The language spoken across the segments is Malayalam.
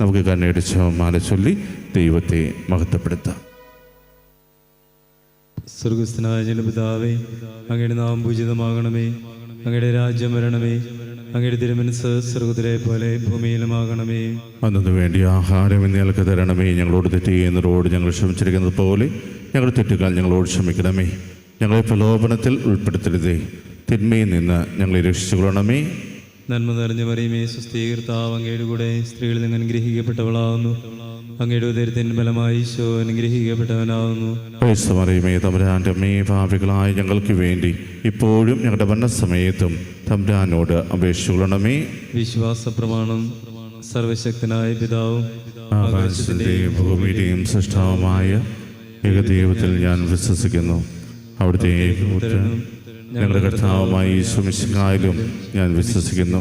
നമുക്ക് കണ്ണയുടെ മാല ചൊല്ലി ദൈവത്തെ മഹത്വപ്പെടുത്താം. സ്വർഗസ്ഥനായ ജനപിതാവേ അങ്ങയുടെ നാം പൂജിതമാകണമേ. അങ്ങയുടെ രാജ്യം വരണമേ. അങ്ങയുടെ തിരുമനസ് സ്വർഗത്തിലെ പോലെ ഭൂമിയിലുമാകണമേ. അന്നു വേണ്ടി ആഹാരം ഞങ്ങൾക്ക് തരണമേ. ഞങ്ങളോട് തെറ്റ് ചെയ്യുന്നവരോട് ഞങ്ങൾ ക്ഷമിച്ചിരിക്കുന്നത് പോലെ ഞങ്ങൾ തെറ്റുകൾ ഞങ്ങളോട് ക്ഷമിക്കണമേ. ഞങ്ങളെ പ്രലോഭനത്തിൽ ഉൾപ്പെടുത്തരുതേ. തിന്മയിൽ നിന്ന് ഞങ്ങളെ രക്ഷിച്ചുകൊള്ളണമേ. നന്മ നിറഞ്ഞ മറിയമേ സുസ്ഥീകർത്താവ് അങ്ങയുടെ കൂടെ സ്ത്രീകളിൽ നിന്ന് അനുഗ്രഹിക്കപ്പെട്ടവളാവുന്നു. അങ്ങയുടെ ഉദരത്തിന്റെ ഫലമായി ഈശോ അനുഗ്രഹിക്കപ്പെട്ടവനാവുന്നു. വയസ്സുമറിയുമേ തമ്പുരാന്റെ മേ ഭാവികളായ ഞങ്ങൾക്ക് വേണ്ടി ഇപ്പോഴും ഞങ്ങളുടെ മരണസമയത്തും തമ്പുരാനോട് അപേക്ഷിച്ചുകൊള്ളണമേ. വിശ്വാസ പ്രമാണം സർവശക്തനായ പിതാവും ആകാശത്തിന്റെയും ഭൂമിയുടെയും സൃഷ്ടാവുമായ ഏകദൈവത്തിൽ ഞാൻ വിശ്വസിക്കുന്നു. അവിടുത്തെ ഏകപുത്രനും ഞങ്ങളുടെ കർത്താവുമായി സുമിശിക്കായാലും ഞാൻ വിശ്വസിക്കുന്നു.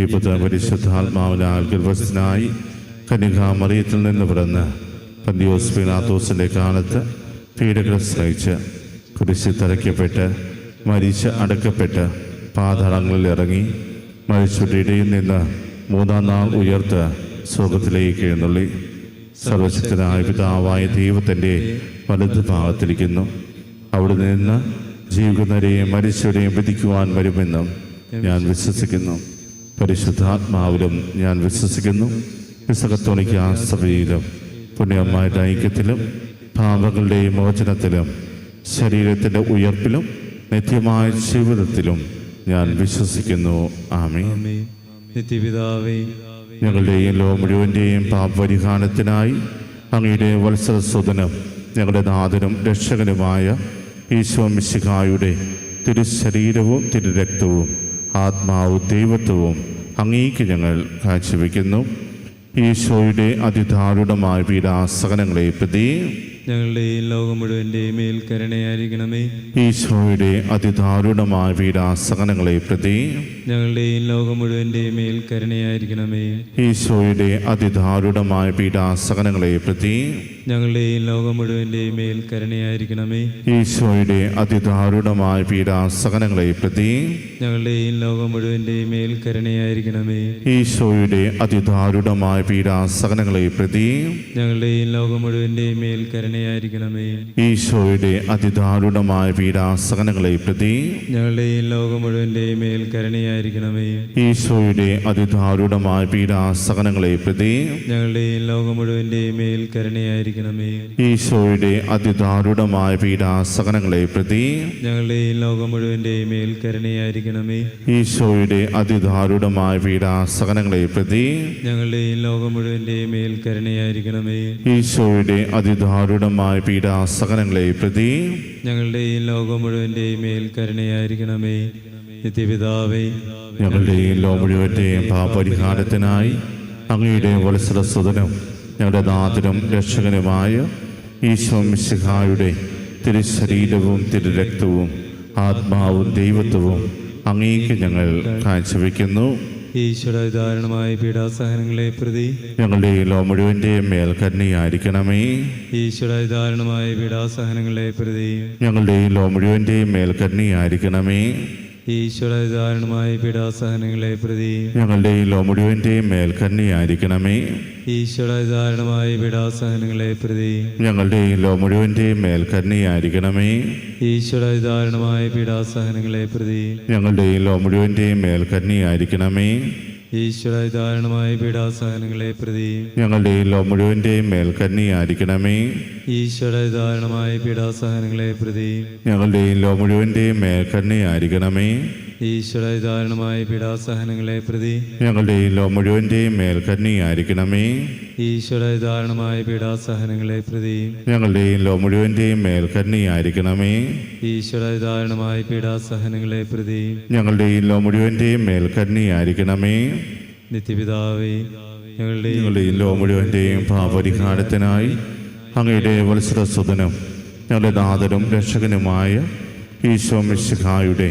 ഈ പുത്ര പരിശുദ്ധാത്മാവിന് ആൽഗർഭസ്ഥനായി കന്യകാമറിയത്തിൽ നിന്ന് പിറന്ന് പന്തിയോസ് പിലാത്തോസിന്റെ കാലത്ത് പീഡകൾ സഹിച്ച് കുരിശിൽ തറയ്ക്കപ്പെട്ട് മരിച്ച് അടക്കപ്പെട്ട് പാതാളങ്ങളിൽ ഇറങ്ങി മരിച്ചവരുടെ ഇടയിൽ നിന്ന് മൂന്നാം നാൾ ഉയർത്ത് സ്വർഗത്തിലേക്ക് എഴുന്നള്ളി. സർവശക്തനായ പിതാവായ ദൈവത്തിന്റെ വലതു ഭാഗത്തിരിക്കുന്നു അവിടെ നിന്ന് ജീവിക്കുന്നവരെയും മരിച്ചവരെയും വിധിക്കുവാൻ വരുമെന്നും ഞാൻ വിശ്വസിക്കുന്നു. പരിശുദ്ധാത്മാവിലും ഞാൻ വിശ്വസിക്കുന്നു. വിസകത്തോണിക്ക സഭയിലും പുണ്യമ്മയുടെ ഐക്യത്തിലും പാപങ്ങളുടെ മോചനത്തിലും ശരീരത്തിന്റെ ഉയർപ്പിലും നിത്യമായ ജീവിതത്തിലും ഞാൻ വിശ്വസിക്കുന്നു. ആമേ ഞങ്ങളുടെയും നിത്യപിതാവേ ലോ മുഴുവന്റെയും പാപപരിഹാരത്തിനായി അങ്ങയുടെ വത്സരസ്വതനും ഞങ്ങളുടെ നാഥനും രക്ഷകനുമായ ഈശോ മിശിഹായുടെ തിരുശരീരവും തിരുരക്തവും ആത്മാവും ദൈവത്വവും അങ്ങേക്ക് ഞങ്ങൾ കാഴ്ചവെക്കുന്നു. ഈശോയുടെ അതിദാരുണമായ പീഡാസകനങ്ങളെ പ്രതി ഞങ്ങളുടെ ഈ ലോകം മുഴുവന്റെയും മേൽ കരുണയായിരിക്കണമേ. ഈശോയുടെ അതിദാരുണമായ പീഡാസകനങ്ങളെ പ്രതി ഞങ്ങളുടെയും ലോകം മുഴുവന്റെയും മേൽ കരുണയായിരിക്കണമേ. ഈശോയുടെ അതിദാരുണമായ പീഡാസകനങ്ങളെ പ്രതി ഞങ്ങളുടെയും ലോകം മുഴുവന്റെയും മേൽ കരുണയായിരിക്കണമേ. ഈശോയുടെ അതിദാരുണമായ പീഡാസകനങ്ങളെ പ്രതി ഞങ്ങളുടെയും ലോകം മുഴുവന്റെയും മേൽ കരുണയായിരിക്കണമേ. ഈശോയുടെ അതിദാരുണമായ പീഡാസകനങ്ങളെ പ്രതി ഞങ്ങളുടെയും ലോകം മുഴുവന്റെയും മേൽ കരുണയായിരിക്കണമേ ഈശോയുടെ അതിദാരുണമായ പീഡാസകനങ്ങളെ പ്രതി ഞങ്ങളുടെ ഈ ലോകം മുഴുവന്റെയും മേൽ കരുണയായിരിക്കണമേ. ഈശോയുടെ അതിദാരുണമായ പീഡാസകനങ്ങളെ പ്രതി ഞങ്ങളുടെ ഈ ലോകം മുഴുവന്റെയും മേൽ കരുണയായിരിക്കണമേ. ഈശോയുടെ അതിദാരുണമായ പീഡാസകനങ്ങളെ പ്രതി ഞങ്ങളുടെ ഈ ലോകം മുഴുവന്റെയും മേൽ കരുണയായിരിക്കണമേ. ഈശോയുടെ അതിദാരുണമായ പീഡാസകനങ്ങളെ പ്രതി ഞങ്ങളുടെ ഈ ലോകം മുഴുവന്റെയും മേൽ കരുണയായിരിക്കണമേ. ഈശോയുടെ അതിദാരുണമായ പീഡാസകനങ്ങളെ പ്രതി. ഞങ്ങളുടെ ഈ ലോകം മുഴുവന്റെയും മേൽ കരുണയായിരിക്കണമേ. നിത്യപിതാവേ. ഞങ്ങളുടെ ഈ ലോകം മുഴുവന്റെയും പാപരിഹാരത്തിനായി അങ്ങയുടെ വത്സരസ്വതനും ഞങ്ങളുടെ നാഥനും രക്ഷകനുമായ ഈശോ മിശിഹായുടെ തിരുശരീരവും തിരുരക്തവും ആത്മാവും ദൈവത്വവും അങ്ങേക്ക് ഞങ്ങൾ കാഴ്ചവെക്കുന്നു. ഈശ്വര ധാരണമായ പീഡാസഹനങ്ങളെ പ്രതി ഞങ്ങളുടെ ഈ ലോ മുഴുവന്റെയും മേൽ കരുണയായിരിക്കണമേ. ഈശ്വര ധാരണമായ പീഡാസഹനങ്ങളെ പ്രതി ഞങ്ങളുടെ ഈ ലോ മുഴുവന്റെയും കരുണയായിരിക്കണമേ ഈശ്വര ധാരണമായ പീഡാസഹനങ്ങളെ പ്രതി ഞങ്ങളുടെ ഈ ലോ മുഴുവന്റെയും മേൽ കരുണയായിരിക്കണമേ ഈശ്വര ധാരണമായ പീഡാസഹനങ്ങളെ പ്രതി ഞങ്ങളുടെ ഈ ലോ മുഴുവന്റെയും മേൽ കരുണയായിരിക്കണമേ ഈശ്വര ധാരണമായ പീഡാസഹനങ്ങളെ പ്രതി ഞങ്ങളുടെ ഈ ലോ മുഴുവന്റെയും മേൽ കരുണയായിരിക്കണമേ ഈശ്വര ധാരണമായ പീഡാസഹനങ്ങളെ പ്രതി ഞങ്ങളുടെ ഈ ലോ മുഴുവന്റെയും മേൽ കരുണയായിരിക്കണമേ ഈശ്വര ധാരണമായ പീഡാസഹനങ്ങളെ പ്രതി ഞങ്ങളുടെ ഈ ലോ മുഴുവന്റെയും മേൽ കരുണയായിരിക്കണമേ ഈശ്വര ധാരണമായ പീഡാസഹനങ്ങളെ പ്രതി ഞങ്ങളുടെ ലോ മുഴുവന്റെയും മേൽ കന്നിയായിരിക്കണമേ ഈശ്വര ധാരണമായ പീഡാസഹനങ്ങളെ പ്രതി ഞങ്ങളുടെ ലോ മുഴുവന്റെയും മേൽ കന്നിയായിരിക്കണമേ ഈശ്വര ധാരണമായ പീഡാസഹനങ്ങളെ പ്രതി ഞങ്ങളുടെ ലോ മുഴുവന്റെയും മേൽ കന്നിയായിരിക്കണമേ നിത്യപിതാവേ ഞങ്ങളുടെ ഞങ്ങളുടെ ഈ ലോ മുഴുവന്റെയും പാപരിഹാരത്തിനായി അങ്ങയുടെ വത്സരസുതനും ഞങ്ങളുടെ നാഥനും രക്ഷകനുമായ ഈശോ മിശിഹായുടെ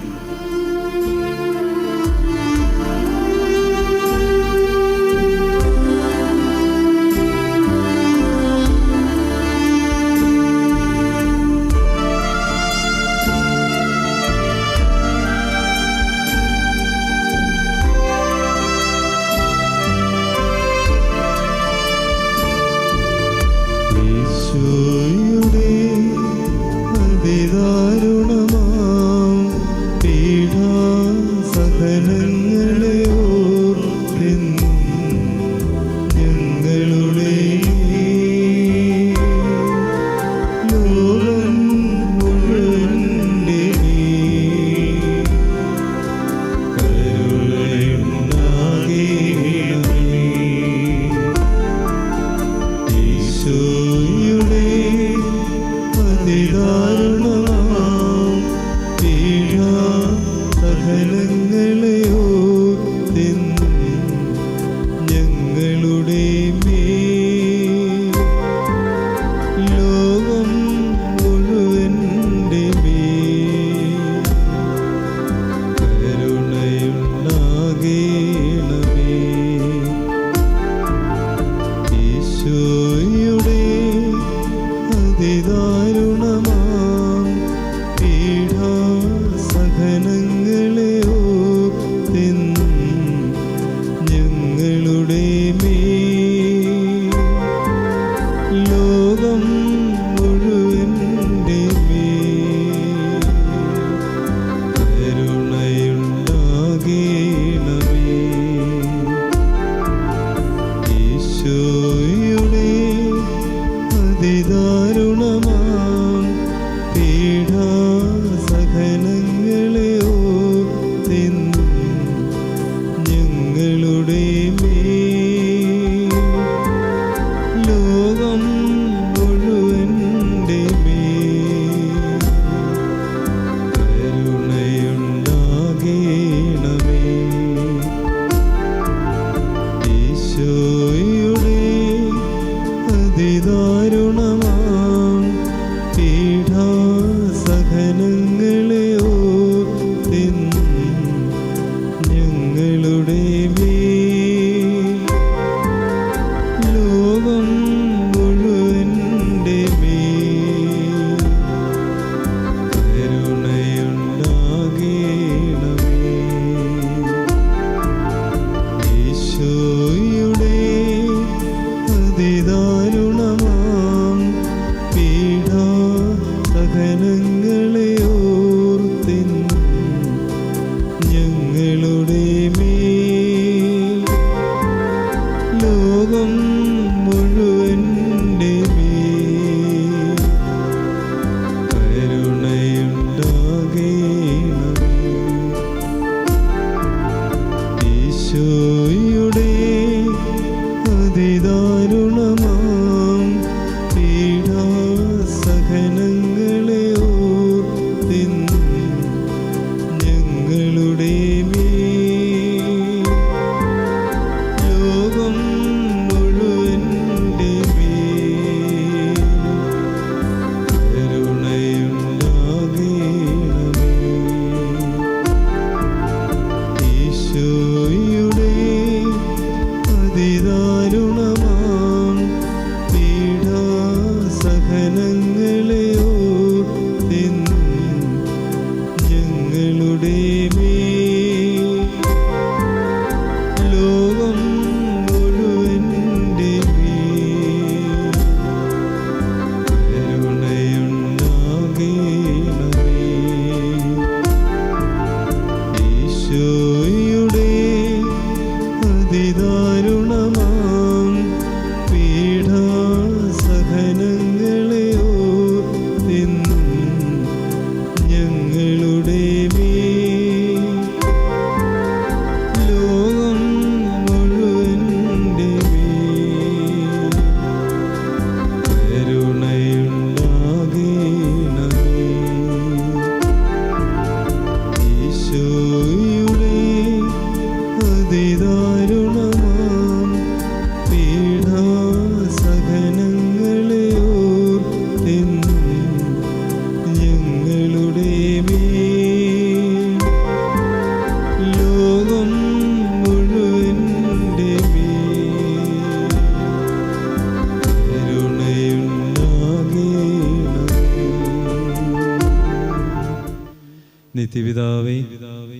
നിത്യപിതാവേ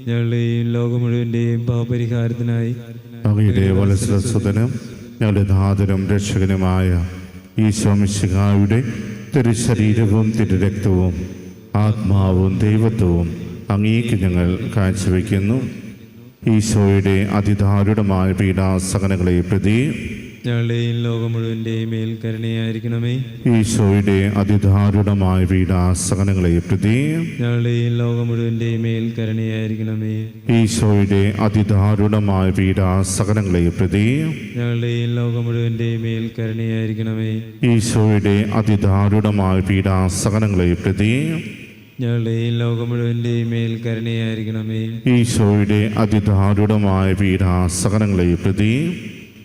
ഞങ്ങളുടെയും ലോകം മുഴുവന്റെയും പാപപരിഹാരത്തിനായി അങ്ങയുടെ വലസരസ്വതനും ഞങ്ങളുടെ നാഥനും രക്ഷകനുമായ ഈശോമിശിഹായുടെ തിരുശരീരവും തിരുരക്തവും ആത്മാവും ദൈവത്വവും അങ്ങേക്ക് ഞങ്ങൾ കാഴ്ചവെക്കുന്നു. ഈശോയുടെ അതിദാരുണമായ പീഡാസകനങ്ങളെ പ്രതി ഞങ്ങളുടെയും ലോകം മുഴുവന്റെയും മേൽ കരുണയായിരിക്കണമേ. ഈശോയുടെ അതിദാരുണമായ പീഡാസകനങ്ങളെ പ്രതി ഞങ്ങളുടെയും ലോകം മുഴുവന്റെയും മേൽ കരുണയായിരിക്കണമേ. ഈശോയുടെ അതിദാരുണമായ പീഡാസകനങ്ങളെ പ്രതി ഞങ്ങളുടെയും ലോകം മുഴുവന്റെയും മേൽ കരുണയായിരിക്കണമേ. ഈശോയുടെ അതിദാരുണമായ പീഡാസകനങ്ങളെ പ്രതി ഞങ്ങളുടെയും ലോകം മുഴുവന്റെയും മേൽ കരുണയായിരിക്കണമേ. ഈശോയുടെ അതിദാരുണമായ പീഡാസകനങ്ങളെ പ്രതി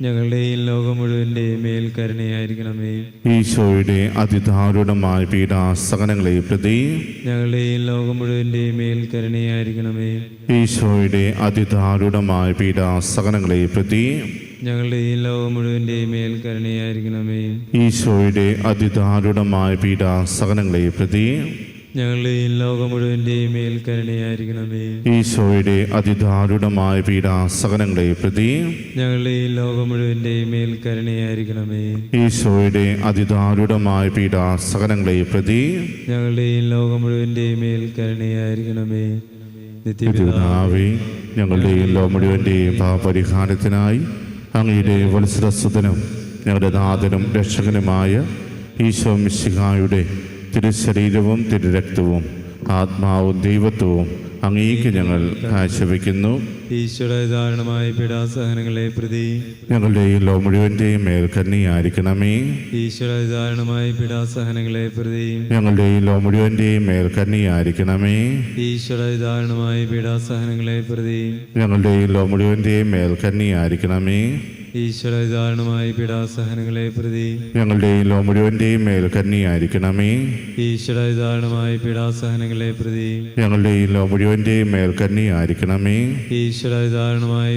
ഞങ്ങളുടെയും ലോകം മുഴുവന്റെയും മേൽ കരുണയായിരിക്കണമേ. ഈശോയുടെ അതിദാരുണമായ പീഡാസകനങ്ങളെ പ്രതി ഞങ്ങളുടെയും ലോകം മുഴുവന്റെയും മേൽ കരുണയായിരിക്കണമേ. ഈശോയുടെ അതിദാരുണമായ പീഡാസകനങ്ങളെ പ്രതി ഞങ്ങളുടെ ഈ ലോകം മുഴുവന്റെ മേൽ കരുണയായിരിക്കണമേ. ഈശോയുടെ അതിദാരുണമായ പീഡാസകനങ്ങളെ പ്രതി ഞങ്ങളുടെയും ലോകം മുഴുവന്റെയും മേൽ കരുണയായിരിക്കണമേ. ഈശോയുടെ അതിദാരുണമായ പീഡാസകനങ്ങളെ പ്രതി ഞങ്ങളുടെയും ലോകം മുഴുവന്റെയും മേൽ കരുണയായിരിക്കണമേ. ഈശോയുടെ അതിദാരുണമായ പീഡാസകനങ്ങളെ പ്രതി ഞങ്ങളുടെയും ലോകം മുഴുവന്റെയും മേൽ കരുണയായിരിക്കണമേ. നിത്യപിതാവേ ഞങ്ങളുടെ ഞങ്ങളുടെയും ലോ മുഴുവന്റെയും പാപരിഹാരത്തിനായി അങ്ങയുടെ വത്സരസുതനും ഞങ്ങളുടെ നാഥനും രക്ഷകനുമായ ഈശോ മിശിഹായുടെ തിരുശരീരവും തിരുരക്തവും ആത്മാവും ദൈവത്വവും അങ്ങേക്ക് ഞങ്ങൾ കാഴ്ചവെക്കുന്നു ഈശ്വരധാരണമായ പീഡാസഹനങ്ങളെ പ്രതി ഞങ്ങളുടെ ഈ ലോ മുഴുവന്റെയും മേൽ കന്നിയായിരിക്കണമേ ഈശ്വര ധാരണമായ പീഡാസഹനങ്ങളെ പ്രതി ഞങ്ങളുടെ ഈ ലോ മുഴുവന്റെയും മേൽ കന്നിയായിരിക്കണമേ ഈശ്വര ധാരണമായ പീഡാസഹനങ്ങളെ പ്രതി ഞങ്ങളുടെ ഈ ലോ മുഴുവന്റെയും മേൽ കന്നിയായിരിക്കണമേ ഈശ്വര പിടാസഹനങ്ങളെ പീഡാസഹനങ്ങളെ പ്രതി ഞങ്ങളുടെ ലോമുഴുവന്റെയും മേൽ കന്നിയായിരിക്കണമേ. ഈശ്വര പീഡാസഹനങ്ങളെ പ്രതി ഞങ്ങളുടെ ലോമുഴുവന്റെയും മേൽ കന്നിയായിരിക്കണമേ. ഈശ്വര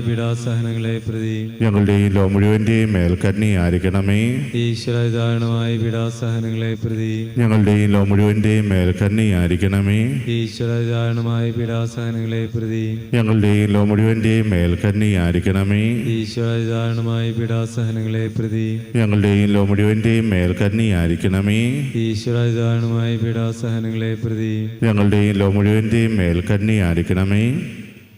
പീഡാസഹനങ്ങളെ പ്രതി ഞങ്ങളുടെ ലോമുഴുവന്റെയും മേൽ കന്നിയായിരിക്കണമേ. ഈശ്വര പീഡാസഹനങ്ങളെ പ്രതി ഞങ്ങളുടെ ലോമുഴുവന്റെയും മേൽ കന്നിയായിരിക്കണമേ. ഈശ്വര പീഡാസഹനങ്ങളെ പ്രതി ഞങ്ങളുടെ ലോമുഴുവന്റെയും മേൽ കന്നിയായിരിക്കണമേ. ഈശ്വര ധാരണമായ പീഡാസഹനങ്ങളെ പ്രതി ഞങ്ങളുടെയും ലോ മുഴുവന്റെയും മേൽ കന്നിയായിരിക്കണമേ ഈശ്വര പീഡാസഹനങ്ങളെ പ്രതി ഞങ്ങളുടെയും ലോ മേൽ കന്നിയായിരിക്കണമേ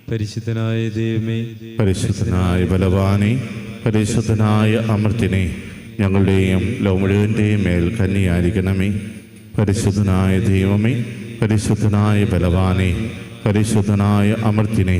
പരിശുദ്ധനായ ദൈവമേ പരിശുദ്ധനായ ബലവാനെ പരിശുദ്ധനായ അമൃത്തിനെ ഞങ്ങളുടെയും ലോ മേൽക്കന്നിയായിരിക്കണമേ മേൽ കന്നിയായിരിക്കണമേ പരിശുദ്ധനായ ദൈവമേ പരിശുദ്ധനായ ബലവാനെ പരിശുദ്ധനായ അമർത്തിനെ